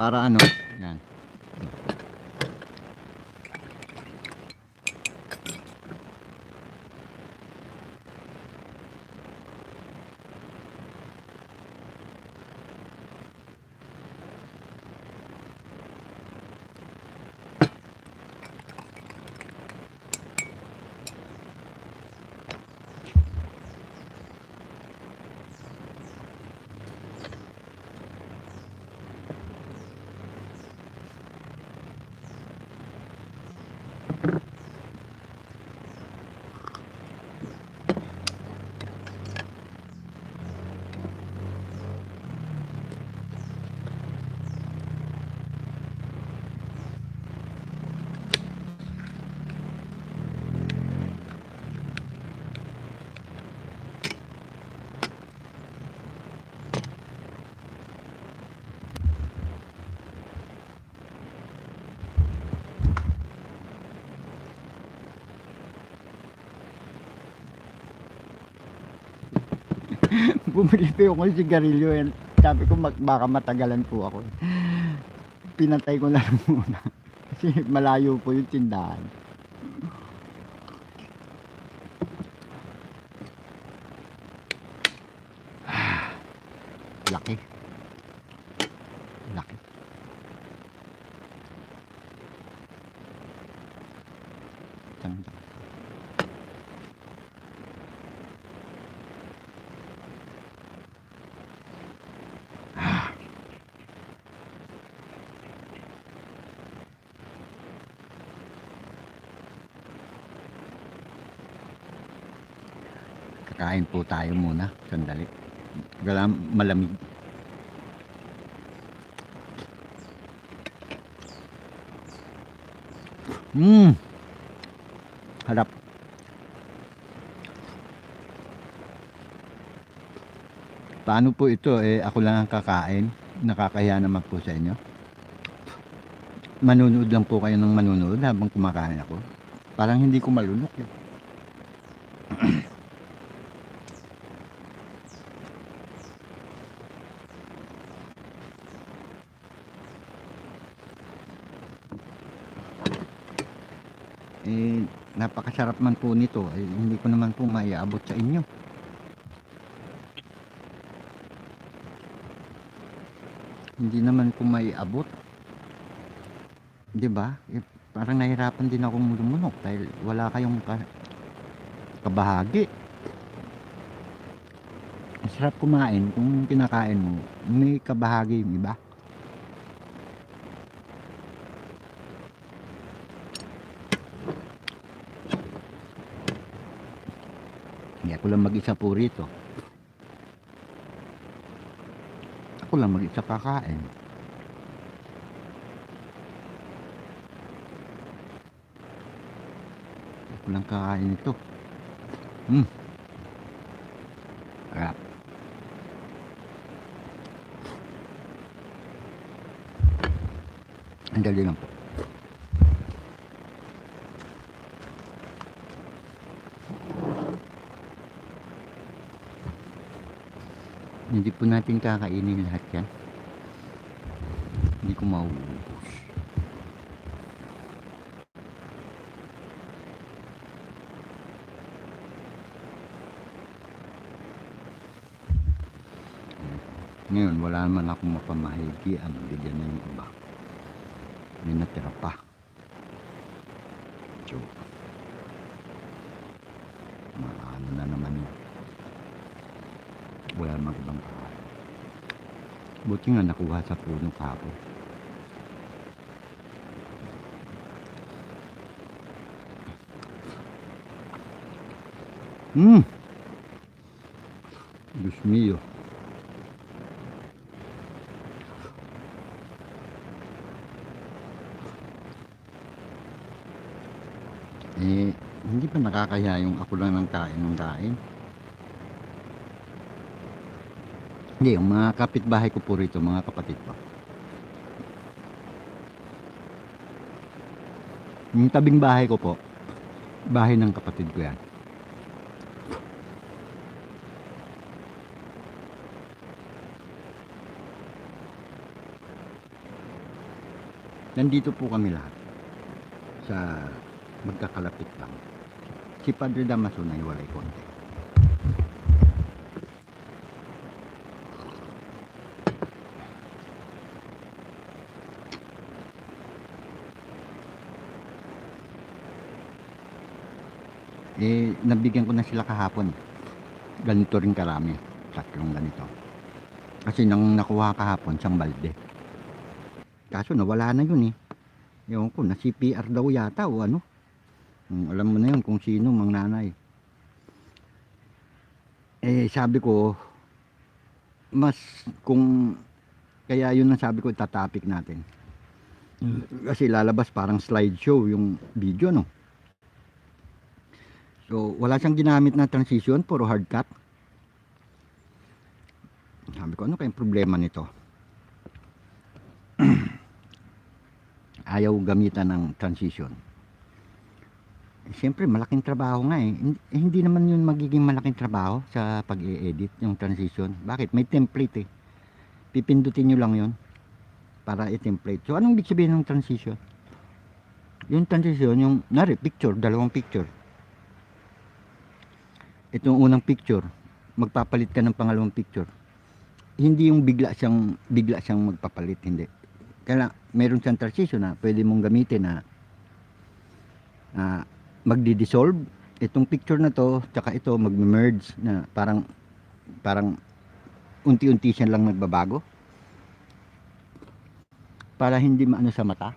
Para ano? Yan. Bumili po ako ng sigarilyo yan. Sabi ko mag, baka matagalan po ako. Pinatay ko na lang muna. Kasi malayo po yung tindahan. Laki. Laki. Tanda. Kakain po tayo muna. Sandali. Gala malamig. Mmm. Harap. Paano po ito? Eh, ako lang ang kakain. Nakakahiya naman po sa inyo. Manunood lang po kayo ng manunood habang kumakain ako. Parang hindi ko malunok eh. eh napakasarap man po nito. Eh, hindi ko naman po maiabot sa inyo. Hindi naman po maiabot. Di ba? Eh, parang nahirapan din akong lumunok dahil wala kayong ka- kabahagi. Masarap kumain kung kinakain mo. May kabahagi di ba Hindi ako lang mag-isa po rito. Ako lang mag-isa kakain. Ako lang kakain ito. Hmm. Harap. Ang dali lang po. Hindi po natin kakainin lahat yan. Hindi ko mauubos. Ngayon, wala naman akong mapamahigi ang bigyan na yung iba. May natira pa. So, maano na naman yun. Wala namang ibang kain. Buti nga nakuha sa puno kahapon. Hmm. Diyos mio. Eh, hindi pa nakakaya yung ako lang ng kain ng kain. Hindi, yung mga kapitbahay ko po rito, mga kapatid ko. Yung tabing bahay ko po, bahay ng kapatid ko yan. Nandito po kami lahat sa magkakalapit lang. Si Padre Damaso na iwalay konti. Eh, nabigyan ko na sila kahapon. Ganito rin karami. Tatlong ganito. Kasi nang nakuha kahapon, siyang balde. Kaso nawala na yun eh. Ewan ko, na CPR daw yata o ano. Hmm, alam mo na yun kung sino mang nanay. Eh, sabi ko, mas kung, kaya yun ang sabi ko, tatapik natin. Kasi lalabas parang slideshow yung video, no? So, wala siyang ginamit na transition, puro hard cut. Sabi ko, ano kayang problema nito? Ayaw gamitan ng transition. Eh, Siyempre, malaking trabaho nga eh. Eh, Hindi naman yun magiging malaking trabaho sa pag-i-edit, yung transition. Bakit? May template eh. Pipindutin nyo lang yun para i-template. So, anong ibig sabihin ng transition? Yung transition, yung, nari, picture, dalawang picture. Itong unang picture, magpapalit ka ng pangalawang picture. Hindi yung bigla siyang, bigla siyang magpapalit, hindi. Kaya meron siyang transition na pwede mong gamitin na na magdi-dissolve itong picture na to tsaka ito mag-merge na parang parang unti-unti siya lang nagbabago para hindi maano sa mata